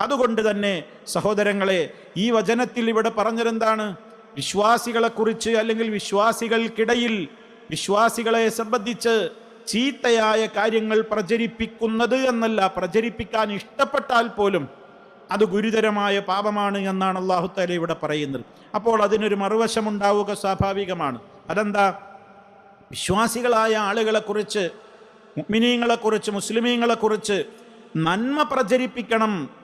അതുകൊണ്ട് തന്നെ സഹോദരങ്ങളെ ഈ വചനത്തിൽ ഇവിടെ പറഞ്ഞതെന്താണ്? വിശ്വാസികളെക്കുറിച്ച് അല്ലെങ്കിൽ വിശ്വാസികൾക്കിടയിൽ വിശ്വാസികളെ സംബന്ധിച്ച് ചീത്തയായ കാര്യങ്ങൾ പ്രചരിപ്പിക്കുന്നത് എന്നല്ല പ്രചരിപ്പിക്കാൻ ഇഷ്ടപ്പെട്ടാൽ പോലും അത് ഗുരുതരമായ പാപമാണ് എന്നാണ് അള്ളാഹുത്താല ഇവിടെ പറയുന്നത്. അപ്പോൾ അതിനൊരു മറുവശമുണ്ടാവുക സ്വാഭാവികമാണ്. അതെന്താ? വിശ്വാസികളായ ആളുകളെക്കുറിച്ച് മുഗ്മിനീങ്ങളെക്കുറിച്ച് മുസ്ലിമീങ്ങളെക്കുറിച്ച് നന്മ പ്രചരിപ്പിക്കണം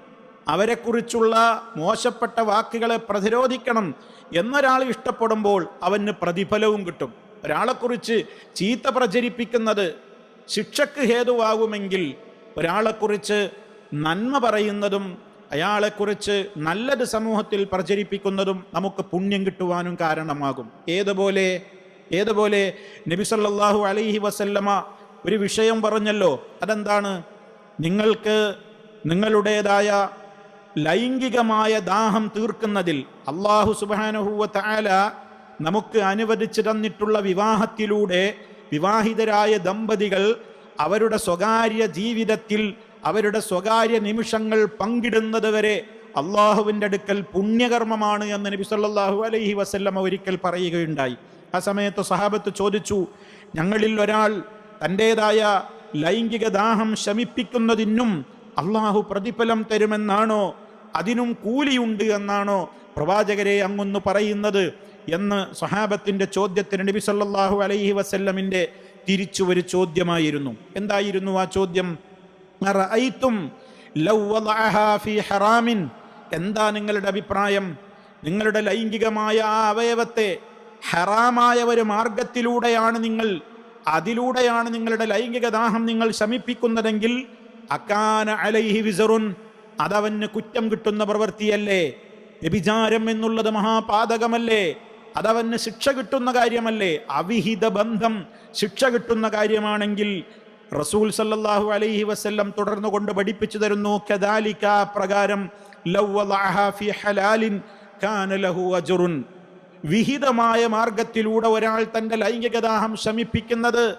അവരെക്കുറിച്ചുള്ള മോശപ്പെട്ട വാക്കുകളെ പ്രതിരോധിക്കണം എന്നൊരാൾ ഇഷ്ടപ്പെടുമ്പോൾ അവന് പ്രതിഫലവും കിട്ടും. ഒരാളെക്കുറിച്ച് ചീത്ത പ്രചരിപ്പിക്കുന്നത് ശിക്ഷക്ക് ഹേതുവാകുമെങ്കിൽ ഒരാളെക്കുറിച്ച് നന്മ പറയുന്നതും അയാളെക്കുറിച്ച് നല്ലത് സമൂഹത്തിൽ പ്രചരിപ്പിക്കുന്നതും നമുക്ക് പുണ്യം കിട്ടുവാനും കാരണമാകും. ഏതുപോലെ ഏതുപോലെ നബിസല്ലാഹു അലൈഹി വസല്ലമ ഒരു വിഷയം പറഞ്ഞല്ലോ. അതെന്താണ്? നിങ്ങൾക്ക് നിങ്ങളുടേതായ ലൈംഗികമായ ദാഹം തീർക്കുന്നതിൽ അള്ളാഹു സുബാനുഹൂവ താല നമുക്ക് അനുവദിച്ചു തന്നിട്ടുള്ള വിവാഹത്തിലൂടെ വിവാഹിതരായ ദമ്പതികൾ അവരുടെ സ്വകാര്യ ജീവിതത്തിൽ അവരുടെ സ്വകാര്യ നിമിഷങ്ങൾ പങ്കിടുന്നത് വരെ അള്ളാഹുവിന്റെ അടുക്കൽ പുണ്യകർമ്മമാണ് എന്ന് നബി സല്ലാഹു അലൈഹി വസല്ലമ ഒരിക്കൽ പറയുകയുണ്ടായി. ആ സമയത്ത് സഹാബത്ത് ചോദിച്ചു ഞങ്ങളിൽ ഒരാൾ തന്റേതായ ലൈംഗിക ദാഹം ശമിപ്പിക്കുന്നതിനും അള്ളാഹു പ്രതിഫലം തരുമെന്നാണോ അതിനും കൂലിയുണ്ട് എന്നാണോ പ്രവാചകരെ അങ്ങൊന്ന് പറയുന്നത് എന്ന് സഹാബത്തിന്റെ ചോദ്യത്തിന് നബി സല്ലാഹു അലൈഹി വസല്ലമിന്റെ തിരിച്ചു ഒരു ചോദ്യമായിരുന്നു. എന്തായിരുന്നു ആ ചോദ്യം? ഹറാമിൻ. എന്താ നിങ്ങളുടെ അഭിപ്രായം? നിങ്ങളുടെ ലൈംഗികമായ ആ അവയവത്തെ ഹറാമായ ഒരു മാർഗത്തിലൂടെയാണ് നിങ്ങൾ അതിലൂടെയാണ് നിങ്ങളുടെ ലൈംഗിക ദാഹം നിങ്ങൾ ശമിപ്പിക്കുന്നതെങ്കിൽ അക്കാന അലൈഹി വിസറുൻ അതവന് കുറ്റം കിട്ടുന്ന പ്രവൃത്തിയല്ലേ? വ്യഭിചാരം എന്നുള്ളത് മഹാപാതകമല്ലേ? അതവന് ശിക്ഷ കിട്ടുന്ന കാര്യമല്ലേ? അവിഹിത ബന്ധം ശിക്ഷ കിട്ടുന്ന കാര്യമാണെങ്കിൽ റസൂൽ സല്ലാഹു അലൈഹി വസ്ല്ലം തുടർന്നു കൊണ്ട് പഠിപ്പിച്ചു തരുന്നു. കദാലിക്ക പ്രകാരം വിഹിതമായ മാർഗത്തിലൂടെ ഒരാൾ തന്റെ ലൈംഗികദാഹം ശമിപ്പിക്കുന്നത്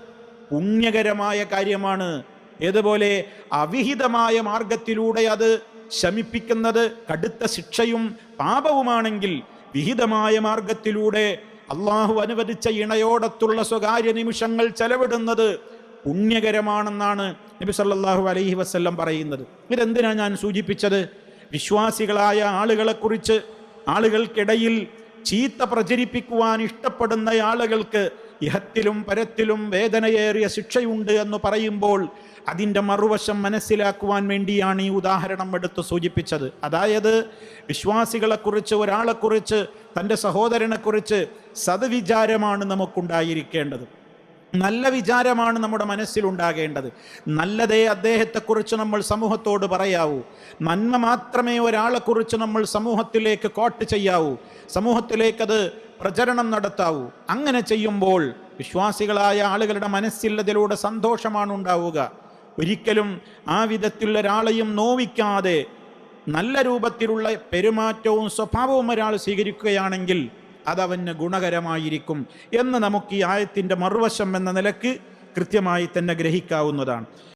പുണ്യകരമായ കാര്യമാണ്. ഏതുപോലെ അവിഹിതമായ മാർഗത്തിലൂടെ അത് ശമിപ്പിക്കുന്നത് കടുത്ത ശിക്ഷയും പാപവുമാണെങ്കിൽ വിഹിതമായ മാർഗത്തിലൂടെ അള്ളാഹു അനുവദിച്ച ഇണയോടത്തുള്ള സ്വകാര്യ നിമിഷങ്ങൾ ചെലവിടുന്നത് പുണ്യകരമാണെന്നാണ് നബി സല്ലാഹു അലൈഹി വസല്ലം പറയുന്നത്. ഇതെന്തിനാ ഞാൻ സൂചിപ്പിച്ചത്? വിശ്വാസികളായ ആളുകളെക്കുറിച്ച് ആളുകൾക്കിടയിൽ ചീത്ത പ്രചരിപ്പിക്കുവാൻ ഇഷ്ടപ്പെടുന്ന ആളുകൾക്ക് ഇഹത്തിലും പരത്തിലും വേദനയേറിയ ശിക്ഷയുണ്ട് എന്ന് പറയുമ്പോൾ അതിന്റെ മറുവശം മനസ്സിലാക്കുവാൻ വേണ്ടിയാണ് ഈ ഉദാഹരണം എടുത്ത് സൂചിപ്പിച്ചത്. അതായത് വിശ്വാസികളെക്കുറിച്ച് ഒരാളെക്കുറിച്ച് തന്റെ സഹോദരനെക്കുറിച്ച് സദ്വിചാരമാണ് നമുക്കുണ്ടായിരിക്കേണ്ടത്. നല്ല വിചാരമാണ് നമ്മുടെ മനസ്സിലുണ്ടാകേണ്ടത്. നല്ലതേ അദ്ദേഹത്തെക്കുറിച്ച് നമ്മൾ സമൂഹത്തോട് പറയാവൂ. നന്മ മാത്രമേ ഒരാളെക്കുറിച്ച് നമ്മൾ സമൂഹത്തിലേക്ക് കോട്ട് ചെയ്യാവൂ. സമൂഹത്തിലേക്കത് പ്രചരണം നടത്താവൂ. അങ്ങനെ ചെയ്യുമ്പോൾ വിശ്വാസികളായ ആളുകളുടെ മനസ്സിൽ അതിലൂടെ സന്തോഷമാണ് ഉണ്ടാവുക. ഒരിക്കലും ആ വിധത്തിൽ ഒരാളെയും നോവിക്കാതെ നല്ല രൂപത്തിലുള്ള പെരുമാറ്റവും സ്വഭാവവും ഒരാൾ സ്വീകരിക്കുകയാണെങ്കിൽ അതവന് ഗുണകരമായിരിക്കും എന്ന് നമുക്ക് ഈ ആയത്തിന്റെ മറുവശം എന്ന നിലയ്ക്ക് കൃത്യമായി തന്നെ ഗ്രഹിക്കാവുന്നതാണ്.